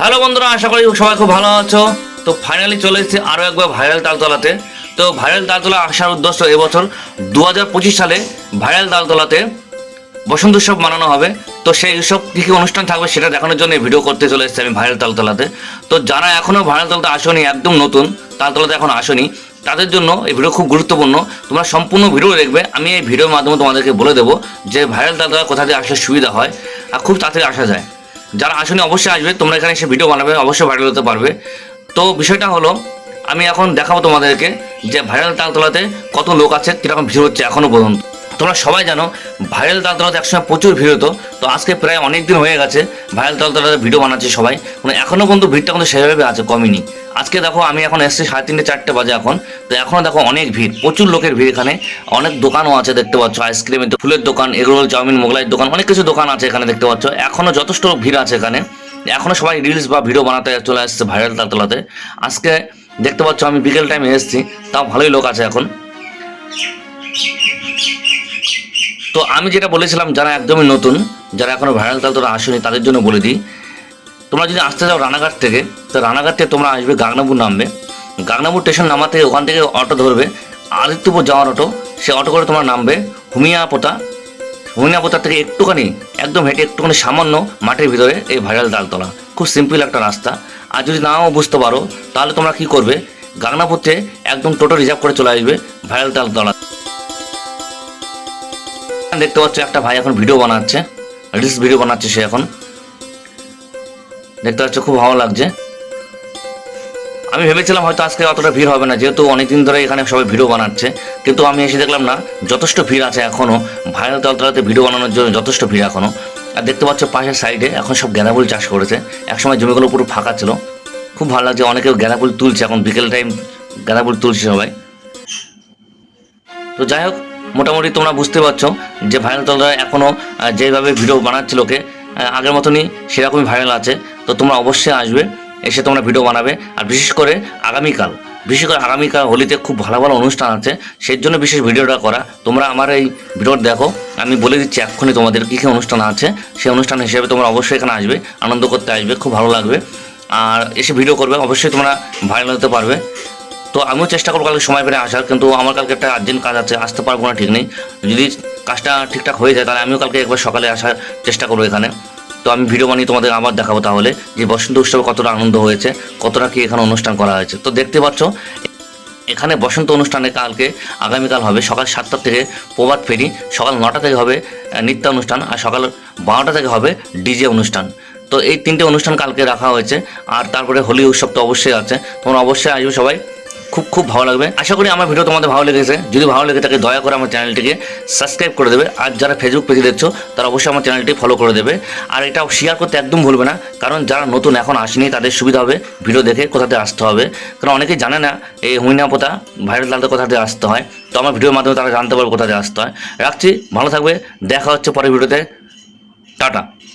Hello বন্ধুরা, আশা করি সবাই খুব ভালো আছো। তো ফাইনালি চলে এসেছি আরও একবার ভাইরাল তালতলাতে। তো ভাইরাল তালতলা আসার উদ্দেশ্য এবছর দু হাজার পঁচিশ সালে ভাইরাল তালতলাতে বসন্ত উৎসব মানানো হবে। তো সেই উৎসব কী কী অনুষ্ঠান থাকবে সেটা দেখানোর জন্য ভিডিও করতে চলে এসেছি আমি ভাইরাল তালতলাতে। তো যারা এখনও ভাইরাল তালতে আসনি, একদম নতুন, তালতলাতে এখন আসনি, তাদের জন্য এই ভিডিও খুব গুরুত্বপূর্ণ। তোমরা সম্পূর্ণ ভিডিও দেখবে, আমি এই ভিডিওর মাধ্যমে তোমাদেরকে বলে দেবো যে ভাইরাল তালতলা কোথা দিয়ে সুবিধা হয় আর খুব তাড়াতাড়ি আসা যায়। যারা আসলে অবশ্যই আসবে, তোমরা এখানে এসে ভিডিও বানাবে, অবশ্যই ভাইরাল হতে পারবে। তো বিষয়টা হলো, আমি এখন দেখাবো তোমাদেরকে যে ভাইরাল তালতলাতে কত লোক আছে, কীরকম ভিড় হচ্ছে এখনও পর্যন্ত। তোমরা সবাই জানো ভাইরাল তালতলাতে একসময় প্রচুর ভিড় হতো। তো আজকে প্রায় অনেক দিন হয়ে গেছে ভাইরাল তালতলাতে ভিডিও বানাচ্ছে সবাই। মানে এখনও কিন্তু ভিড়টা কিন্তু সেভাবে আছে, কমেনি। আজকে দেখো, আমি এখন এসেছি সাড়ে তিনটে, চারটে বাজে এখন। তো এখনও দেখো অনেক ভিড়, প্রচুর লোকের ভিড় এখানে। অনেক দোকানও আছে, দেখতে পাচ্ছ আইসক্রিমের ফুলের দোকান এগরোল চাউমিন মোগলাইয়ের দোকান, অনেক কিছু দোকান আছে এখানে, দেখতে পাচ্ছ। এখনও যথেষ্ট ভিড় আছে এখানে। এখনও সবাই রিলস বা ভিডিও বানাতে চলে আসছে ভাইরাল তালতলাতে আজকে দেখতে পাচ্ছ, আমি বিকেল টাইমে এসেছি, তাও ভালোই লোক আছে এখন। তো আমি যেটা বলেছিলাম, যারা একদমই নতুন, যারা এখনও ভাইরাল তালতলা আসেনি, তাদের জন্য বলে দিই। তোমরা যদি আসতে যাও রানাঘাট থেকে, তো রানাঘাট থেকে তোমরা আসবে গাগনাপুর নামবে। গাগনাপুর স্টেশন নামা থেকে ওখান থেকে অটো ধরবে। আদিত্যপুর যাওয়ার অটো সে অটো করে তোমরা নামবে হুমিয়াপোতা। হুমিয়াপোতা থেকে একটুখানি, একদম হেঁটে একটুখানি সামান্য মাঠের ভিতরে এই ভাইরাল তালতলা খুব সিম্পল একটা রাস্তা। আর যদি নাও বুঝতে পারো, তাহলে তোমরা কি করবে? গাগনাপুর থেকে একদম টোটো রিজার্ভ করে চলে আসবে ভাইরাল তালতলা দেখতে পাচ্ছ একটা ভাই এখন ভিডিও বানাচ্ছে রিলস ভিডিও বানাচ্ছে সে এখন। দেখতে পাচ্ছ, খুব ভালো লাগছে। আমি ভেবেছিলাম হয়তো আজকে অতটা ভিড় হবে না, যেহেতু অনেকদিন ধরে এখানে সবাই ভিডিও বানাচ্ছে। কিন্তু আমি এসে দেখলাম না, যথেষ্ট ভিড় আছে এখনও ভাইরাল তলতলাতে ভিডিও বানানোর জন্য যথেষ্ট ভিড় এখনও আর দেখতে পাচ্ছ, পাশের সাইডে এখন সব গ্যাঁদাফুল চাষ করেছে। একসময় জমিগুলো পুরো ফাঁকা ছিল। খুব ভালো লাগছে অনেকে গ্যাঁদাফুল তুলছে এখন, বিকেল টাইম গ্যাঁদাফুল তুলছে সবাই। তো যাই হোক মোটামুটি তোমরা বুঝতে পারছ যে ভাইরাল তলরা এখনও যেভাবে ভিডিও বানাচ্ছে লোকে আগের মতনই সেরকমই ভাইরাল আছে। তো তোমরা অবশ্যই আসবে, এসে তোমরা ভিডিও বানাবে। আর বিশেষ করে আগামীকাল, বিশেষ করে আগামীকাল হোলিতে খুব ভালো ভালো অনুষ্ঠান আছে। সেই জন্য বিশেষ ভিডিওটা করা। তোমরা আমার এই ভিডিওটা দেখো। আমি বলে দিচ্ছি এক্ষুনি তোমাদের কী কী অনুষ্ঠান আছে। সেই অনুষ্ঠান হিসেবে তোমরা অবশ্যই এখানে আসবে, আনন্দ করতে আসবে, খুব ভালো লাগবে। আর এসে ভিডিও করবে, অবশ্যই তোমরা ভাইরাল হতে পারবে। তো আমিও চেষ্টা করব কালকে সময় পেলে আসার, কিন্তু আমার কালকে একটা আর্জেন্ট কাজ আছে, আসতে পারব না ঠিক নেই। যদি কাজটা ঠিকঠাক হয়ে যায় তাহলে আমিও কালকে একবার সকালে আসার চেষ্টা করব এখানে। তো আমি ভিডিও বানিয়ে তোমাদের আবার দেখাবো তাহলে যে বসন্ত উৎসবে কতটা আনন্দ হয়েছে, কতটা কি এখানে অনুষ্ঠান করা হয়েছে। তো দেখতে পাচ্ছ, এখানে বসন্ত অনুষ্ঠানে কালকে, আগামীকাল হবে সকাল সাতটা থেকে প্রভাত ফেরি, সকাল নটা থেকে হবে নৃত্য অনুষ্ঠান আর সকাল বারোটা থেকে হবে ডিজে অনুষ্ঠান। তো এই তিনটে অনুষ্ঠান কালকে রাখা হয়েছে, আর তারপরে হোলি উৎসব তো অবশ্যই আছে, তোমরা অবশ্যই আসবে সবাই। খুব খুব ভালো লাগবে। আশা করি আমার ভিডিও তোমাদের ভালো লেগেছে। যদি ভালো লেগে থাকে, দয়া করে আমার চ্যানেলটিকে সাবস্ক্রাইব করে দেবে। আর যারা ফেসবুক পেজে দেখছ, তারা অবশ্যই আমার চ্যানেলটি ফলো করে দেবে। আর এটা শেয়ার করতে একদম ভুলবে না, কারণ যারা নতুন এখন আসেনি, তাদের সুবিধা হবে ভিডিও দেখে কোথাতে আসতে হবে। কারণ অনেকেই জানে না, এই হুইনাপোতা ভাইরাল লালতে কোথাতে আসতে হয়। তো আমার ভিডিওর মাধ্যমে তারা জানতে পারবে কোথাতে আসতে হয়। রাখছি, ভালো থাকবে, দেখা হচ্ছে পরের ভিডিওতে। টাটা।